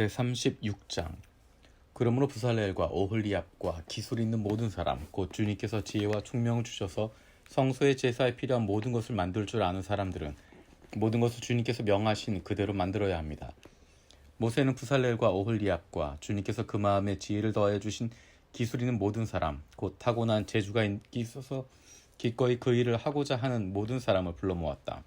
제36장 그러므로 부살렐과 오홀리압과 기술 있는 모든 사람 곧 주님께서 지혜와 총명을 주셔서 성소의 제사에 필요한 모든 것을 만들 줄 아는 사람들은 모든 것을 주님께서 명하신 그대로 만들어야 합니다. 모세는 부살렐과 오홀리압과 주님께서 그 마음에 지혜를 더해 주신 기술 있는 모든 사람 곧 타고난 재주가 있어서 기꺼이 그 일을 하고자 하는 모든 사람을 불러 모았다.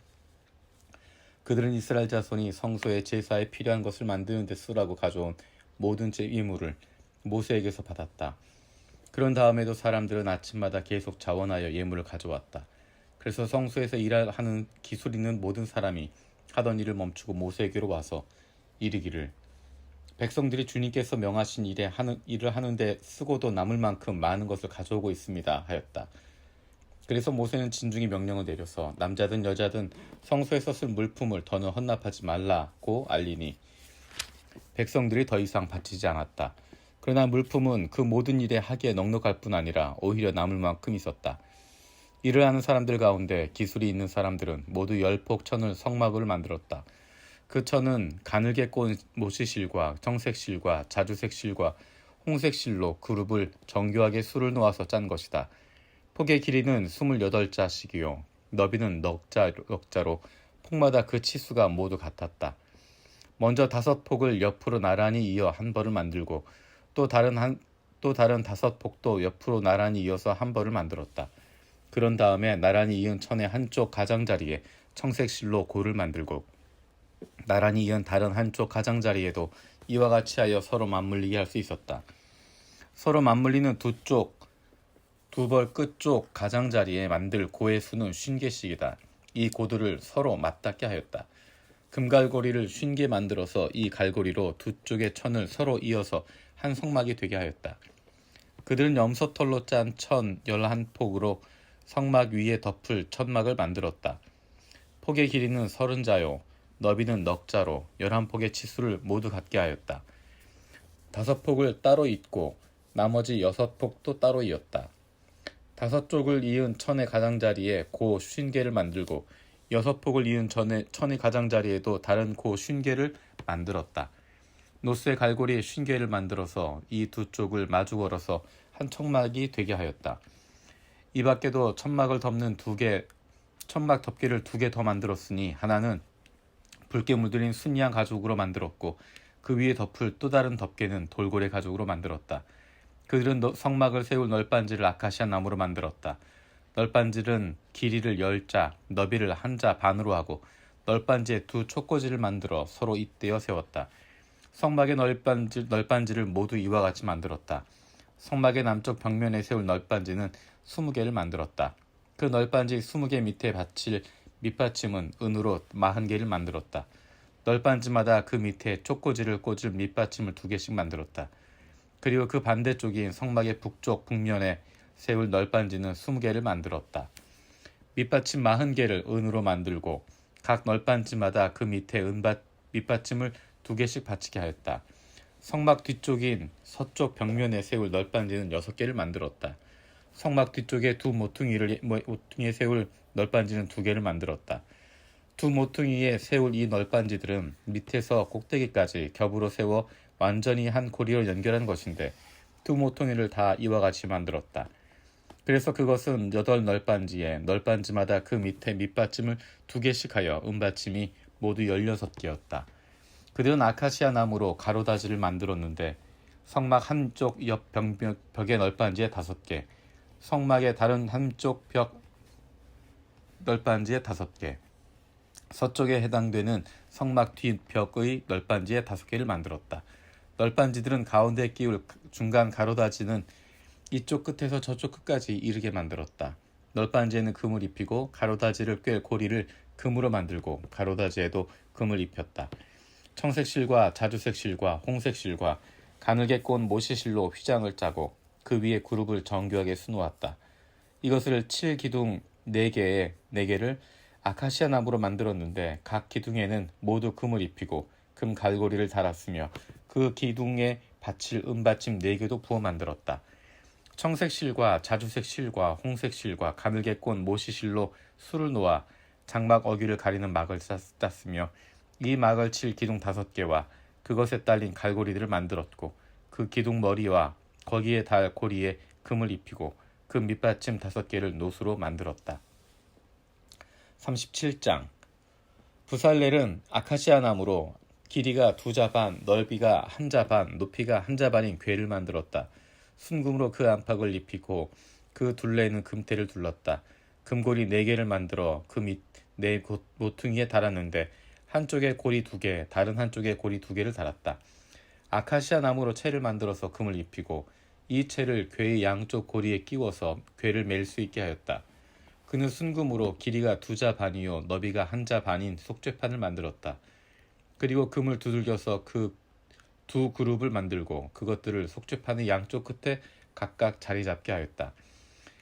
그들은 이스라엘 자손이 성소의 제사에 필요한 것을 만드는 데 쓰라고 가져온 모든 제 의무를 모세에게서 받았다. 그런 다음에도 사람들은 아침마다 계속 자원하여 예물을 가져왔다. 그래서 성소에서 일하는 기술 있는 모든 사람이 하던 일을 멈추고 모세에게로 와서 이르기를 백성들이 주님께서 명하신 일에 하는 일을 하는데 쓰고도 남을 만큼 많은 것을 가져오고 있습니다 하였다. 그래서 모세는 진중히 명령을 내려서 남자든 여자든 성소에서 쓸 물품을 더는 헌납하지 말라고 알리니 백성들이 더 이상 바치지 않았다. 그러나 물품은 그 모든 일에 하기에 넉넉할 뿐 아니라 오히려 남을 만큼 있었다. 일을 하는 사람들 가운데 기술이 있는 사람들은 모두 열폭 천을 성막을 만들었다. 그 천은 가늘게 꼰 모시실과 정색실과 자주색실과 홍색실로 그룹을 정교하게 수를 놓아서 짠 것이다. 폭의 길이는 28자씩이요. 너비는 넉자, 넉자로 폭마다 그 치수가 모두 같았다. 먼저 다섯 폭을 옆으로 나란히 이어 한 벌을 만들고 또 다른 한, 또 다른 다섯 폭도 옆으로 나란히 이어서 한 벌을 만들었다. 그런 다음에 나란히 이은 천의 한쪽 가장자리에 청색 실로 고를 만들고 나란히 이은 다른 한쪽 가장자리에도 이와 같이 하여 서로 맞물리게 할 수 있었다. 서로 맞물리는 두 쪽 두 벌 끝쪽 가장자리에 만들 고의 수는 쉰 개씩이다. 이 고들을 서로 맞닿게 하였다. 금갈고리를 쉰개 만들어서 이 갈고리로 두 쪽의 천을 서로 이어서 한 성막이 되게 하였다. 그들은 염소털로 짠 천 열한 폭으로 성막 위에 덮을 천막을 만들었다. 폭의 길이는 서른 자요, 너비는 넉 자로 열한 폭의 치수를 모두 갖게 하였다. 다섯 폭을 따로 잇고 나머지 여섯 폭도 따로 이었다. 다섯 쪽을 이은 천의 가장자리에 고 쉰개를 만들고 여섯 폭을 이은 천의, 천의 가장자리에도 다른 고 쉰개를 만들었다. 노스의 갈고리에 쉰개를 만들어서 이 두 쪽을 마주 걸어서 한 천막이 되게 하였다. 이 밖에도 천막을 덮는 두 개, 천막 덮개를 두 개 더 만들었으니 하나는 붉게 물들인 순양 가죽으로 만들었고 그 위에 덮을 또 다른 덮개는 돌고래 가죽으로 만들었다. 그들은 성막을 세울 널빤지를 아카시아 나무로 만들었다. 널빤지는 길이를 열자, 너비를 한 자 반으로 하고 널빤지에 두 촉꽂이를 만들어 서로 잇대어 세웠다. 성막의 널빤지, 널빤지를 모두 이와 같이 만들었다. 성막의 남쪽 벽면에 세울 널빤지는 20개를 만들었다. 그 널빤지 20개 밑에 받칠 밑받침은 은으로 40개를 만들었다. 널빤지마다 그 밑에 촉꽂이를 꽂을 밑받침을 두 개씩 만들었다. 그리고 그 반대쪽인 성막의 북쪽 북면에 세울 널빤지는 20개를 만들었다. 밑받침 40개를 은으로 만들고 각 널빤지마다 그 밑에 은받 밑받침을 두 개씩 받치게 하였다. 성막 뒤쪽인 서쪽 벽면에 세울 널빤지는 6개를 만들었다. 성막 뒤쪽에 두 모퉁이를 모퉁이에 세울 널빤지는 두 개를 만들었다. 두 모퉁이에 세울 이 널빤지들은 밑에서 꼭대기까지 겹으로 세워 완전히 한 고리로 연결한 것인데 두 모퉁이를 다 이와 같이 만들었다. 그래서 그것은 여덟 널빤지에 널빤지마다 그 밑에 밑받침을 두 개씩 하여 은받침이 모두 열여섯 개였다. 그들은 아카시아 나무로 가로다지를 만들었는데 성막 한쪽 옆 벽의 널빤지에 다섯 개, 성막의 다른 한쪽 벽 널빤지에 다섯 개, 서쪽에 해당되는 성막 뒷 벽의 널빤지에 다섯 개를 만들었다. 널빤지들은 가운데 끼울 중간 가로다지는 이쪽 끝에서 저쪽 끝까지 이르게 만들었다. 널빤지에는 금을 입히고 가로다지를 꿰 고리를 금으로 만들고 가로다지에도 금을 입혔다. 청색실과 자주색실과 홍색실과 가늘게 꼰 모시실로 휘장을 짜고 그 위에 그룹을 정교하게 수놓았다. 이것을 7기둥 4개에 4개를 아카시아 나무로 만들었는데 각 기둥에는 모두 금을 입히고 금 갈고리를 달았으며 그 기둥에 받칠 은받침 네 개도 부어 만들었다. 청색 실과 자주색 실과 홍색 실과 가늘게 꼰 모시 실로 술을 놓아 장막 어귀를 가리는 막을 땄으며 이 막을 칠 기둥 다섯 개와 그것에 딸린 갈고리들을 만들었고 그 기둥 머리와 거기에 달 고리에 금을 입히고 그 밑받침 다섯 개를 노수로 만들었다. 37장 부살렐은 아카시아 나무로 길이가 두 자 반, 넓이가 한 자 반, 높이가 한 자 반인 궤를 만들었다. 순금으로 그 안팎을 입히고 그 둘레에는 금태를 둘렀다. 금고리 네 개를 만들어 그 밑 네 모퉁이에 달았는데 한쪽에 고리 두 개, 다른 한쪽에 고리 두 개를 달았다. 아카시아 나무로 채를 만들어서 금을 입히고 이 채를 궤의 양쪽 고리에 끼워서 궤를 맬 수 있게 하였다. 그는 순금으로 길이가 두 자 반이요 너비가 한 자 반인 속죄판을 만들었다. 그리고 금을 두들겨서 그 두 그룹을 만들고 그것들을 속죄판의 양쪽 끝에 각각 자리 잡게 하였다.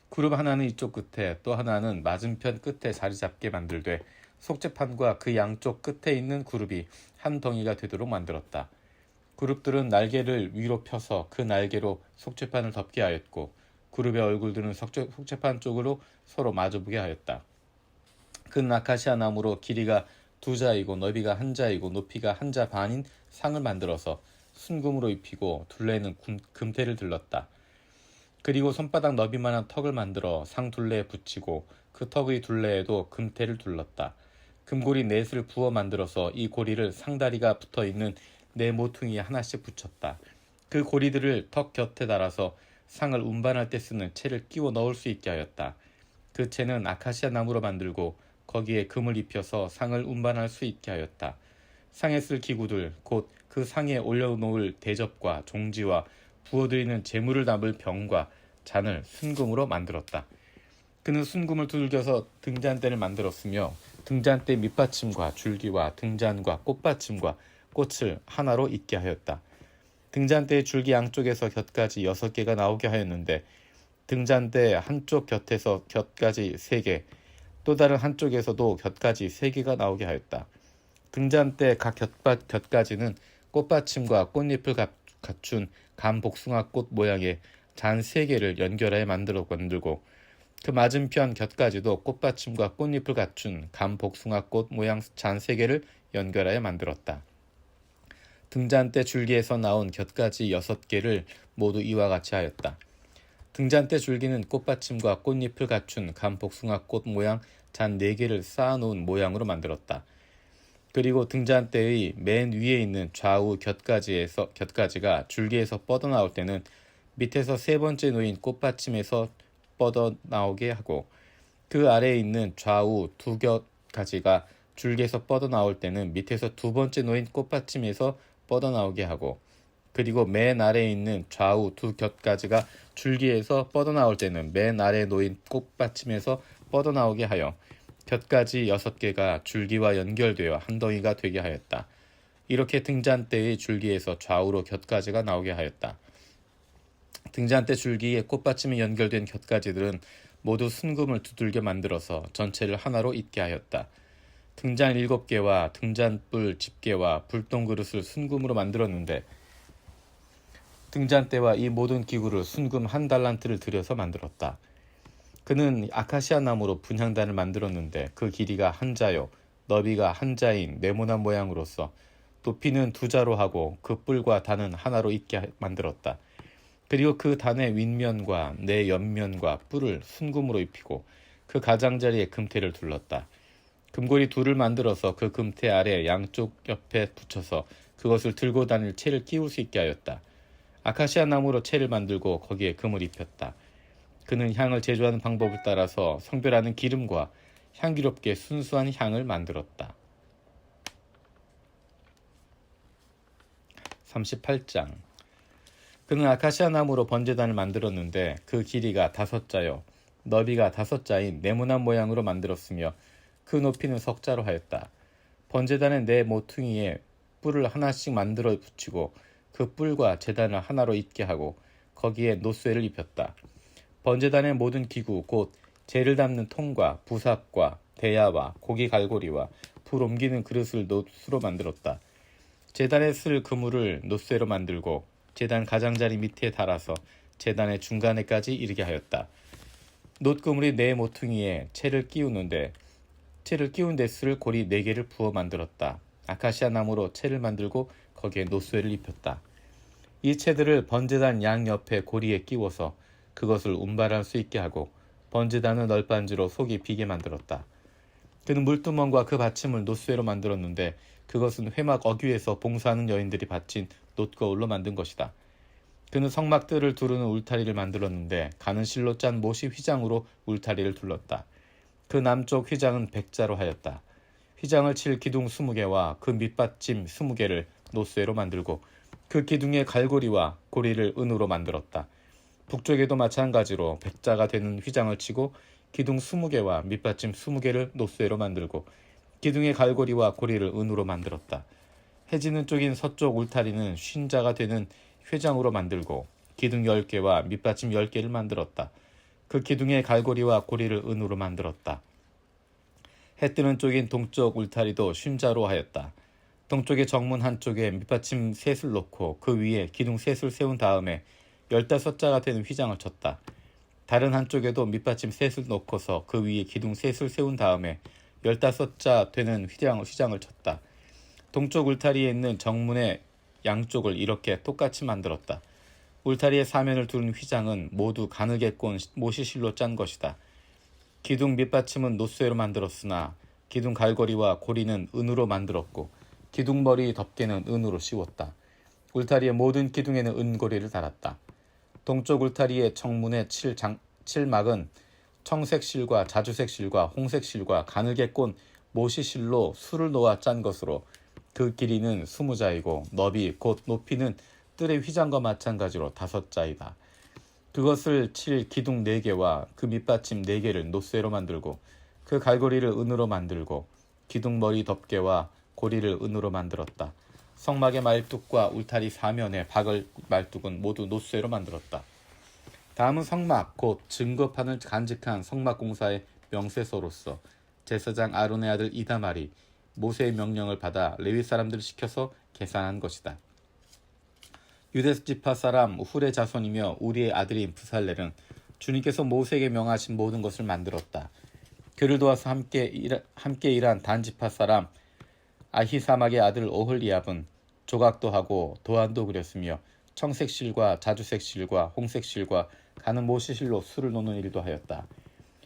그룹 하나는 이쪽 끝에 또 하나는 맞은편 끝에 자리 잡게 만들되 속죄판과 그 양쪽 끝에 있는 그룹이 한 덩이가 되도록 만들었다. 그룹들은 날개를 위로 펴서 그 날개로 속죄판을 덮게 하였고 그룹의 얼굴들은 속죄, 속죄판 쪽으로 서로 마주보게 하였다. 그 아카시아 나무로 길이가 두 자이고 너비가 한 자이고 높이가 한 자 반인 상을 만들어서 순금으로 입히고 둘레에는 금태를 들렀다. 그리고 손바닥 너비만한 턱을 만들어 상 둘레에 붙이고 그 턱의 둘레에도 금태를 둘렀다. 금고리 넷을 부어 만들어서 이 고리를 상다리가 붙어 있는 네 모퉁이에 하나씩 붙였다. 그 고리들을 턱 곁에 달아서 상을 운반할 때 쓰는 채를 끼워 넣을 수 있게 하였다. 그 채는 아카시아 나무로 만들고 거기에 금을 입혀서 상을 운반할 수 있게 하였다. 상에 쓸 기구들 곧 그 상에 올려놓을 대접과 종지와 부어드리는 재물을 담을 병과 잔을 순금으로 만들었다. 그는 순금을 두들겨서 등잔대를 만들었으며 등잔대 밑받침과 줄기와 등잔과 꽃받침과 꽃을 하나로 잇게 하였다. 등잔대의 줄기 양쪽에서 곁까지 여섯 개가 나오게 하였는데 등잔대 한쪽 곁에서 곁까지 세 개, 또 다른 한쪽에서도 곁까지 세 개가 나오게 하였다. 등잔대 각 곁밭 곁까지는 꽃받침과 꽃잎을 갖춘 감복숭아 꽃 모양의 잔 세 개를 연결하여 만들어 만들고 그 맞은편 곁까지도 꽃받침과 꽃잎을 갖춘 감복숭아 꽃 모양 잔 세 개를 연결하여 만들었다. 등잔대 줄기에서 나온 곁까지 여섯 개를 모두 이와 같이 하였다. 등잔대 줄기는 꽃받침과 꽃잎을 갖춘 감복숭아꽃 모양 잔네 개를 쌓아놓은 모양으로 만들었다. 그리고 등잔대의 맨 위에 있는 좌우 곁가지에서 곁가지가 줄기에서 뻗어나올 때는 밑에서 세 번째 놓인 꽃받침에서 뻗어나오게 하고 그 아래에 있는 좌우 두 곁가지가 줄기에서 뻗어나올 때는 밑에서 두 번째 놓인 꽃받침에서 뻗어나오게 하고 그리고 맨 아래에 있는 좌우 두 곁가지가 줄기에서 뻗어나올 때는 맨 아래에 놓인 꽃받침에서 뻗어나오게 하여 곁가지 여섯 개가 줄기와 연결되어 한 덩이가 되게 하였다. 이렇게 등잔대의 줄기에서 좌우로 곁가지가 나오게 하였다. 등잔대 줄기에 꽃받침이 연결된 곁가지들은 모두 순금을 두들겨 만들어서 전체를 하나로 잇게 하였다. 등잔 일곱 개와 등잔불 집게와 불똥 그릇을 순금으로 만들었는데 등잔대와 이 모든 기구를 순금 한 달란트를 들여서 만들었다. 그는 아카시아 나무로 분향단을 만들었는데 그 길이가 한 자요 너비가 한 자인 네모난 모양으로서 높이는 두 자로 하고 그 뿔과 단은 하나로 있게 만들었다. 그리고 그 단의 윗면과 내 옆면과 뿔을 순금으로 입히고 그 가장자리에 금태를 둘렀다. 금고리 둘을 만들어서 그 금태 아래 양쪽 옆에 붙여서 그것을 들고 다닐 채를 끼울 수 있게 하였다. 아카시아 나무로 채를 만들고 거기에 금을 입혔다. 그는 향을 제조하는 방법을 따라서 성별하는 기름과 향기롭게 순수한 향을 만들었다. 38장 그는 아카시아 나무로 번제단을 만들었는데 그 길이가 다섯 자요 너비가 다섯 자인 네모난 모양으로 만들었으며 그 높이는 석자로 하였다. 번제단의 네 모퉁이에 뿔을 하나씩 만들어 붙이고 그 뿔과 제단을 하나로 잇게 하고 거기에 노쇠를 입혔다. 번제단의 모든 기구 곧 재를 담는 통과 부삽과 대야와 고기 갈고리와 불 옮기는 그릇을 노수로 만들었다. 재단에 쓸 그물을 노쇠로 만들고 재단 가장자리 밑에 달아서 재단의 중간에까지 이르게 하였다. 놋그물이 네 모퉁이에 채를 끼우는데 채를 끼운 데스를 고리 네 개를 부어 만들었다. 아카시아 나무로 채를 만들고 거기에 노쇠를 입혔다. 이 채들을 번제단 양 옆에 고리에 끼워서 그것을 운반할 수 있게 하고 번제단을 널빤지로 속이 비게 만들었다. 그는 물두멍과 그 받침을 노쇠로 만들었는데 그것은 회막 어귀에서 봉사하는 여인들이 바친 놋거울로 만든 것이다. 그는 성막들을 두르는 울타리를 만들었는데 가는 실로 짠 못이 휘장으로 울타리를 둘렀다. 그 남쪽 휘장은 백자로 하였다. 휘장을 칠 기둥 20개와 그 밑받침 20개를 노쇠로 만들고 그 기둥의 갈고리와 고리를 은으로 만들었다. 북쪽에도 마찬가지로 백자가 되는 휘장을 치고 기둥 20개와 밑받침 20개를 노쇠로 만들고 기둥의 갈고리와 고리를 은으로 만들었다. 해지는 쪽인 서쪽 울타리는 쉰자가 되는 회장으로 만들고 기둥 10개와 밑받침 10개를 만들었다. 그 기둥의 갈고리와 고리를 은으로 만들었다. 해 뜨는 쪽인 동쪽 울타리도 쉰자로 하였다. 동쪽의 정문 한쪽에 밑받침 셋을 놓고 그 위에 기둥 셋을 세운 다음에 열다섯 자가 되는 휘장을 쳤다. 다른 한쪽에도 밑받침 셋을 놓고서 그 위에 기둥 셋을 세운 다음에 열다섯 자 되는 휘장, 휘장을 쳤다. 동쪽 울타리에 있는 정문의 양쪽을 이렇게 똑같이 만들었다. 울타리의 사면을 두른 휘장은 모두 가늘게 꼰 모시실로 짠 것이다. 기둥 밑받침은 노쇠로 만들었으나 기둥 갈고리와 고리는 은으로 만들었고 기둥 머리 덮개는 은으로 씌웠다. 울타리의 모든 기둥에는 은고리를 달았다. 동쪽 울타리의 청문의 칠 장, 칠막은 청색 실과 자주색 실과 홍색 실과 가늘게 꼰 모시 실로 술을 놓아 짠 것으로 그 길이는 스무 자이고 너비 곧 높이는 뜰의 휘장과 마찬가지로 다섯 자이다. 그것을 칠 기둥 네 개와 그 밑받침 네 개를 노쇠로 만들고 그 갈고리를 은으로 만들고 기둥 머리 덮개와 고리를 은으로 만들었다. 성막의 말뚝과 울타리 사면에 박을 말뚝은 모두 노쇠로 만들었다. 다음은 성막 곧 증거판을 간직한 성막 공사의 명세서로서 제사장 아론의 아들 이다말이 모세의 명령을 받아 레위 사람들을 시켜서 계산한 것이다. 유대 지파 사람 훌의 자손이며 우리의 아들인 부살렐은 주님께서 모세에게 명하신 모든 것을 만들었다. 그를 도와서 함께, 일, 함께 일한 단지파 사람 아히사막의 아들 오홀리압은 조각도 하고 도안도 그렸으며 청색실과 자주색실과 홍색실과 가는 모시실로 술을 놓는 일도 하였다.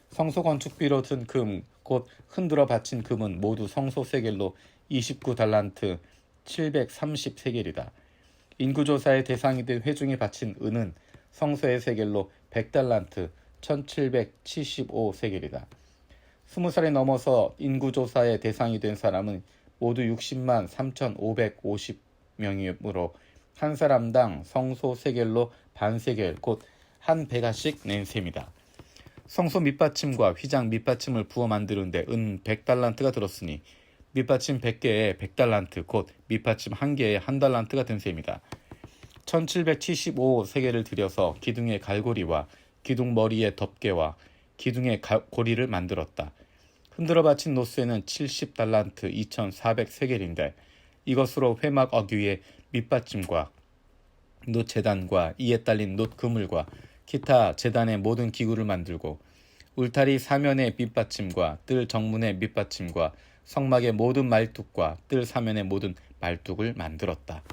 성소 건축비로 든 금, 곧 흔들어 바친 금은 모두 성소 세겔로 29달란트 730세겔이다. 인구조사의 대상이 된 회중이 바친 은은 성소의 세겔로 100달란트 1775세겔이다. 스무 살이 넘어서 인구조사의 대상이 된 사람은 모두 60만 3,550명이므로 한 사람당 성소 세겔로 반세겔 곧 한 배가씩 낸 셈이다. 성소 밑받침과 휘장 밑받침을 부어 만드는데 은 100달란트가 들었으니 밑받침 100개에 100달란트 곧 밑받침 1개에 1달란트가 된 셈이다. 1775 세계를 들여서 기둥의 갈고리와 기둥 머리의 덮개와 기둥의 고리를 만들었다. 흔들어 바친 노쇠는 70달란트 2400세겔인데 이것으로 회막 어귀의 밑받침과 놋 재단과 이에 딸린 놋 그물과 기타 재단의 모든 기구를 만들고 울타리 사면의 밑받침과 뜰 정문의 밑받침과 성막의 모든 말뚝과 뜰 사면의 모든 말뚝을 만들었다.